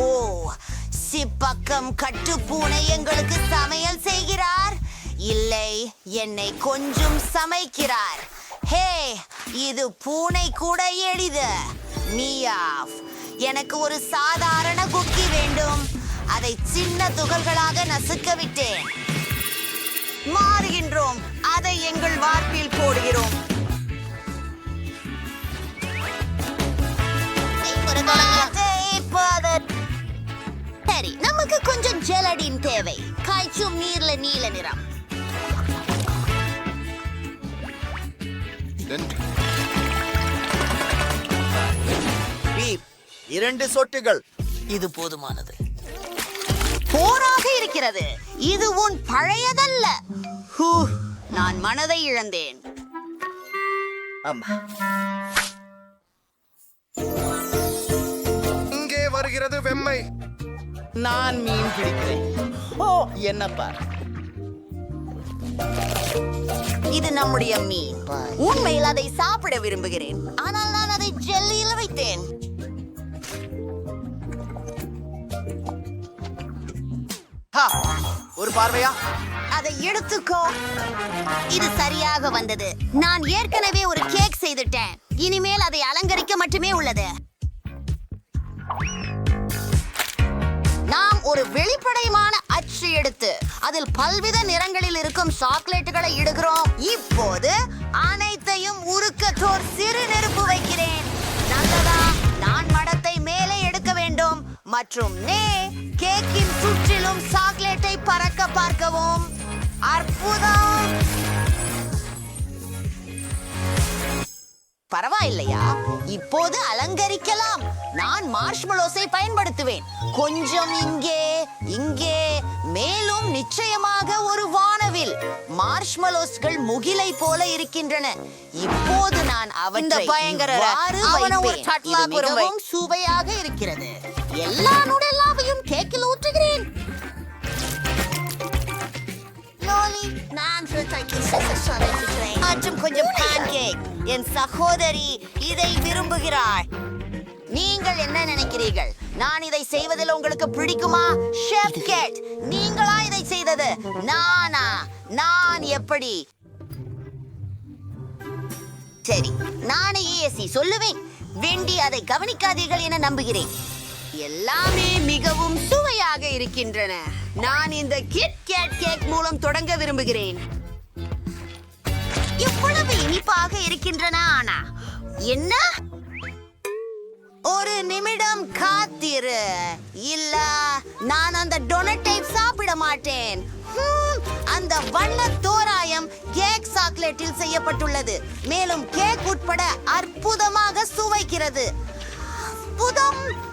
ஓ சிப்பக்கம் கட்டுப்பூனை எங்களுக்கு சமையல் செய்கிறார். இல்லை என்னை கொஞ்சம் சமைக்கிறார். ஹே இது பூனை கூட எளிது. மியாவ் எனக்கு ஒரு சாதாரண குக்கி வேண்டும். அதை சின்ன துகள்களாக நசுக்க விட்டேன். மாறுகின்றோம். அதை எங்கள் வார்ப்பில் போடுகிறோம். ஒரு சரி நமக்கு கொஞ்சம் ஜெலடின் தேவை. காய்ச்சும் நீர்ல நீல நிறம். இரண்டு சொட்டுகள். இது போதுமானது. போராக இருக்கிறது. இது உன் பழையதல்ல. ஹூ, நான் மனதை இழந்தேன். இங்கே வருகிறது வெம்மை. நான் மீன் பிடிக்கிறேன். ஓ என்ன பார் இது நம்முடைய மீன். உண்மையில் அதை சாப்பிட விரும்புகிறேன். ஆனால் நான் அதை ஜெல்லியில் வைத்தேன். ஒரு பார்வையா? அதை எடுத்துக்கோ. இது சரியாக வந்தது. நான் ஏற்கனவே ஒரு கேக் செய்துட்டேன். இனிமேல் அதை அலங்கரிக்க மட்டுமே உள்ளது. ஒரு வெளிப்படையான அச்சு எடுத்து அதில் பல்வித நிறங்களில் இருக்கும் சாக்லேட்டுகளை இடுகிறோம். இப்போது அனைத்தையும் உருக்கத்தோர் சிறு நெருப்பு வைக்கிறேன். நல்லதா? நான் மடத்தை மேலே எடுக்க வேண்டும். மற்றும் நே கேக்கின் சுற்றிலும் சாக்லேட்டை பறக்க பார்க்கவும். அற்புதம் பரவாயில்லையா? இப்போது அலங்கரிக்கலாம். நான் மார்ஷ்மலோஸை பயன்படுத்துவேன். கொஞ்சம் இங்கே இங்கே. மேலும் நிச்சயமாக ஒரு வானவில். மார்ஷ்மலோஸ்கள் முகிலை போல இருக்கின்றன. இப்போது நான் பயங்கர அவன. மிகவும் சுவையாக இருக்கிறது. எல்லா நுடல்லாவையும் கேக்கில் ஊற்றுகிறேன். நான் மற்றும் கொஞ்சம். என் சகோதரி இதை விரும்புகிறாள் நீங்கள் என்ன நினைக்கிறீர்கள் நான் இதை செய்வதில் உங்களுக்கு பிடிக்குமா ஷெஃப் கேட் நீங்களா இதை செய்தது நானா நான் எப்படி சரி நானே ஏசி சொல்லுவேன் வெண்டி அதை கவனிக்காதீர்கள் என நம்புகிறேன் எல்லாமே மிகவும் சுவையாக இருக்கின்றன நான் இந்த கிட் கேட் கேக் மூலம் தொடங்க விரும்புகிறேன். இவ்வளவு இனிப்பாக இருக்கின்றன ஆனா என்ன? ஒரு நிமிடம் காத்திரு. இல்ல நான் அந்த டொனட்டை சாப்பிட மாட்டேன். அந்த வண்ண தோராயம் கேக் சாக்லேட்டில் செய்யப்பட்டுள்ளது. மேலும் கேக் உட்பட அற்புதமாக சுவைக்கிறது. அற்புதம்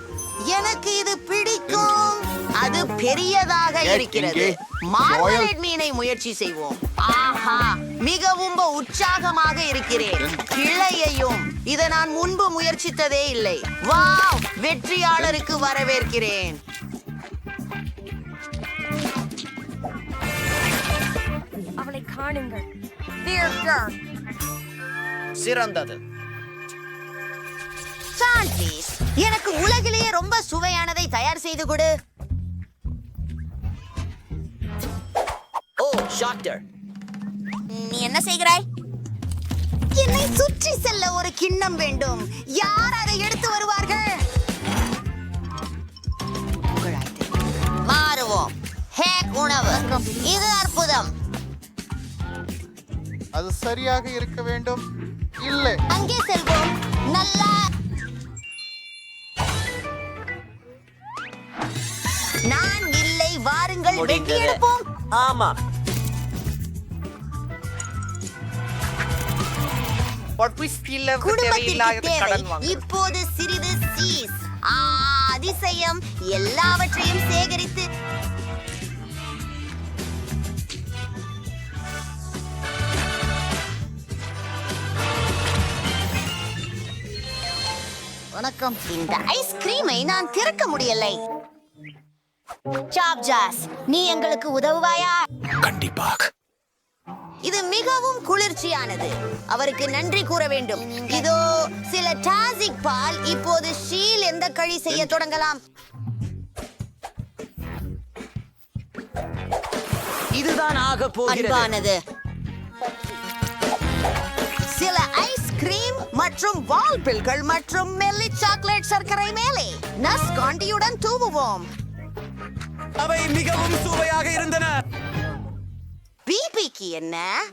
எனக்கு இது பிடிக்கும். அது பெரியதாக இருக்கிறது. மார்மலேட் மீனை முயற்சி செய்வோம். ஆஹா மிகவும் உற்சாகமாக இருக்கிறேன். கிளையையும் இதை நான் முன்பு முயற்சித்ததே இல்லை. வாவ் வெற்றியாளருக்கு வரவேற்கிறேன். அவளை காணுங்கள். சிறந்தது. ப்ளீஸ் எனக்கு உலகிலேயே ரொம்ப சுவையானதை தயார் செய்து கொடு. ஓ ஷாக்டர் நீ என்ன செய்கிறாய்? என்னை சுற்றி செல்ல ஒரு கிண்ணம் வேண்டும். யார் அதை எடுத்து வருவார்கள்? மாறுவோம். ஹேக் உணவு. இது அற்புதம். அது சரியாக இருக்க வேண்டும். இல்லை. அங்கே செல்வோம். நல்லா நான் இல்லை வாருங்கள் வெட்டி. எடுப்போம். ஆமா. இப்போது சிறிது சீஸ். அதிசயம் எல்லாவற்றையும் சேகரித்து வணக்கம். இந்த ஐஸ்கிரீமை நான் திறக்க முடியலை. சாப்ஜாஸ் நீ எங்களுக்கு உதவுவாயா? கண்டிப்பாக. இது மிகவும் குளிர்ச்சியானது. அவருக்கு நன்றி கூற வேண்டும். இதோ சில டாசிக் பால் இப்போது ஷீல் எந்த கழி செய்ய தொடங்கலாம்? இதுதான் ஆக போகிறது. சில ஐஸ்கிரீம் மற்றும் வால்பில்கள் மற்றும் மெல்லி சாக்லேட் சர்க்கரை மேலே. நஸ் காண்டியுடன் தூவுவோம். அவை மிகவும் சுவையாக இருந்தன. பிபிக்கு என்ன?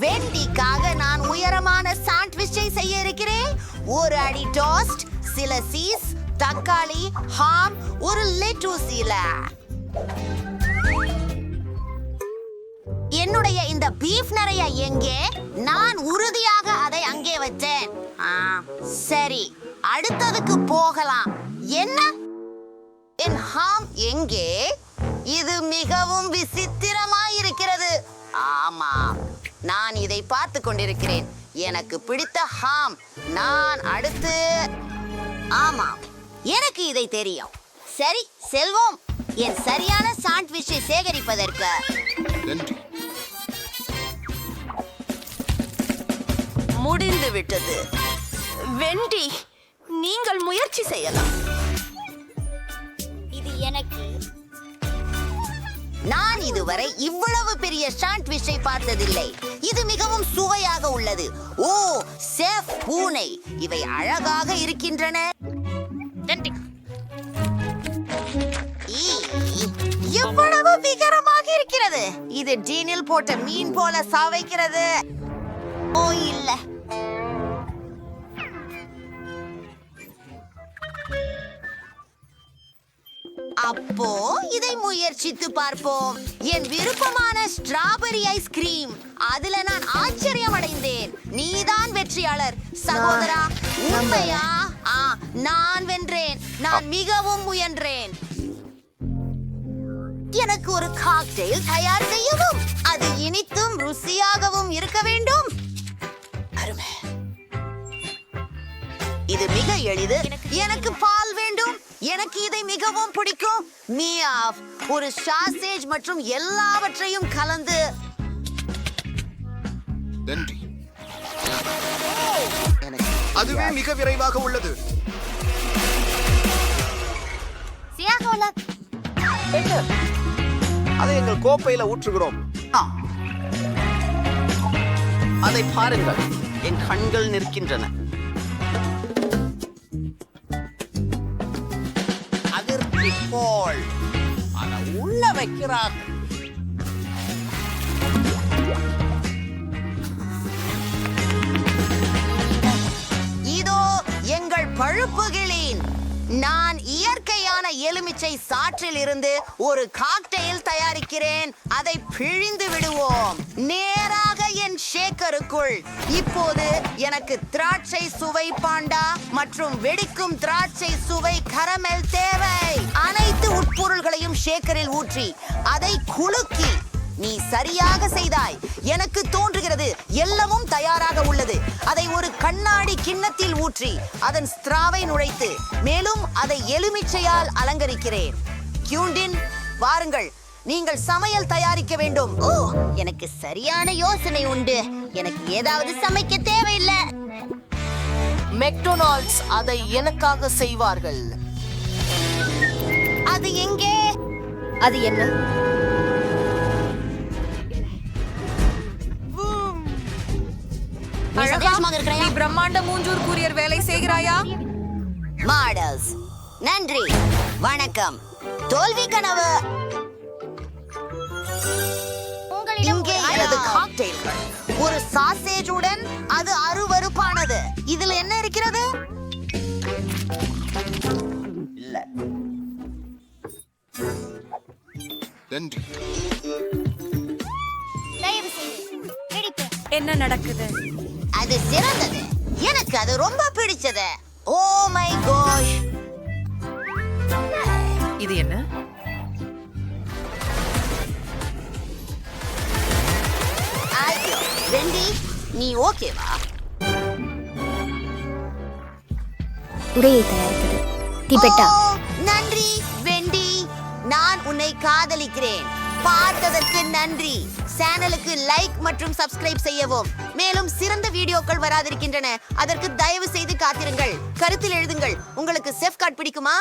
வெண்டிக்காக நான் உயரமான சாண்ட்விச்சை செய்ய இருக்கிறேன். ஒரு அடி டோஸ்ட் சில சீஸ் தக்காளி ஹாம் ஒரு லெட்டூசில என்னுடைய இந்த பீஃப் நிறைய எங்கே? நான் உறுதியாக அதை அங்கே வச்சேன். ஆ, சரி. அடுத்ததுக்கு போகலாம். என்ன? என் ஹாம் எங்கே? இது மிகவும் விசித்திரமாய் இருக்கிறது ஆமா நான் இதை பார்த்து கொண்டிருக்கிறேன். எனக்கு பிடித்த ஹாம். நான் அடுத்து ஆமாம் எனக்கு இதை தெரியும். சரி செல்வோம். என் சரியான சாண்ட்விச்சை சேகரிப்பதற்கு. முடிந்து விட்டது வெண்டி நீங்கள் முயற்சி செய்யலாம். இதுவரை இவ்வளவு பெரிய சாண்ட்விச்சை பார்த்ததில்லை. இது மிகவும் சுவையாக உள்ளது. ஓ சேஃப் பூனை. இவை அழகாக இருக்கின்றன. எவ்வளவு விகரமாக இருக்கிறது. இது டீனில் போட்ட மீன் போல சாவைக்கிறது. ஓ இல்ல. அப்போ இதை முயற்சித்து பார்ப்போம். என் விருப்பமான ஸ்ட்ராபெரி ஐஸ்கிரீம் அதுல நான் ஆச்சரியம் அடைந்தேன் நீதான் வெற்றியாளர். சகோதரா உண்மையா? ஆ நான் வென்றேன். நான் மிகவும் முயன்றேன். எனக்கு ஒரு காக்டெயில் தயார் செய்யவும் அது இனித்தும் ருசியாகவும் இருக்க வேண்டும். அருமை. இது மிக எளிது. எனக்கு பால் எனக்கு இதை மிகவும் பிடிக்கும். மியாவ் ஒரு சாசேஜ் மற்றும் எல்லாவற்றையும் கலந்து. நன்றி. அதுவே மிக விரைவாக உள்ளது. அதை எங்கள் கோப்பையில ஊற்றுகிறோம். அதை பாருங்கள். என் கண்கள் நிற்கின்றன. போல் அதை உள்ள வைக்கிறார்கள் இதோ எங்கள் பழுப்புகளின் நான் இயற்கையான எலுமிச்சை சாற்றில் இருந்து ஒரு காக்டெயில் தயாரிக்கிறேன். அதை பிழிந்து விடுவோம். நேராக என் ஷேக்கருக்குள் இப்போது எனக்கு திராட்சை சுவை பாண்டா மற்றும் வெடிக்கும் திராட்சை சுவை கரமெல் தேவை. அனைத்து உட்பொருள்களையும் ஷேக்கரில் ஊற்றி அதை குலுக்கி நீ சரியாக செய்தாய். எனக்கு தோன்றுகிறது எல்லாமும் தயாராக உள்ளது. அதை ஒரு கண்ணாடி கிண்ணத்தில் ஊற்றி அதன் ஸ்திராவை நுழைத்து மேலும் அதை எலுமிச்சையால் அலங்கரிக்கிறேன். கியூண்டின் வாருங்கள். நீங்கள் சமையல் தயாரிக்க வேண்டும். ஓ எனக்கு சரியான யோசனை உண்டு. எனக்கு ஏதாவது சமைக்க தேவையில்லை. மெக்டொனால்ட்ஸ் அதை எனக்காக செய்வார்கள். அது எங்கே? அது என்ன? பிரம்மாண்ட மூஞ்சூர் கூரியர் வேலை செய்கிறாயா? மாடல்ஸ் நன்றி. வணக்கம். தோல்வி கனவு. சாசேஜுடன் அது அருவருப்பானது. இதில் என்ன இருக்கிறது? நன்றி. என்ன நடக்குது? அது சிறந்தது. எனக்கு அது ரொம்ப பிடிச்சது. ஓ மை கோஷ் இது என்ன? ஐயோ வெண்டி நீ ஓகேவா உடையை தயாரித்தது. திபெட்டா. ஓ, நன்றி வெண்டி. நான் உன்னை காதலிக்கிறேன். பார்த்ததற்கு நன்றி. சேனலுக்கு லைக் மற்றும் சப்ஸ்கிரைப் செய்யவும். மேலும் சிறந்த வீடியோக்கள் வராதிருக்கின்றன. அதற்கு தயவு செய்து காத்திருங்கள். கருத்தில் எழுதுங்கள். உங்களுக்கு செஃப் கார்டு பிடிக்குமா?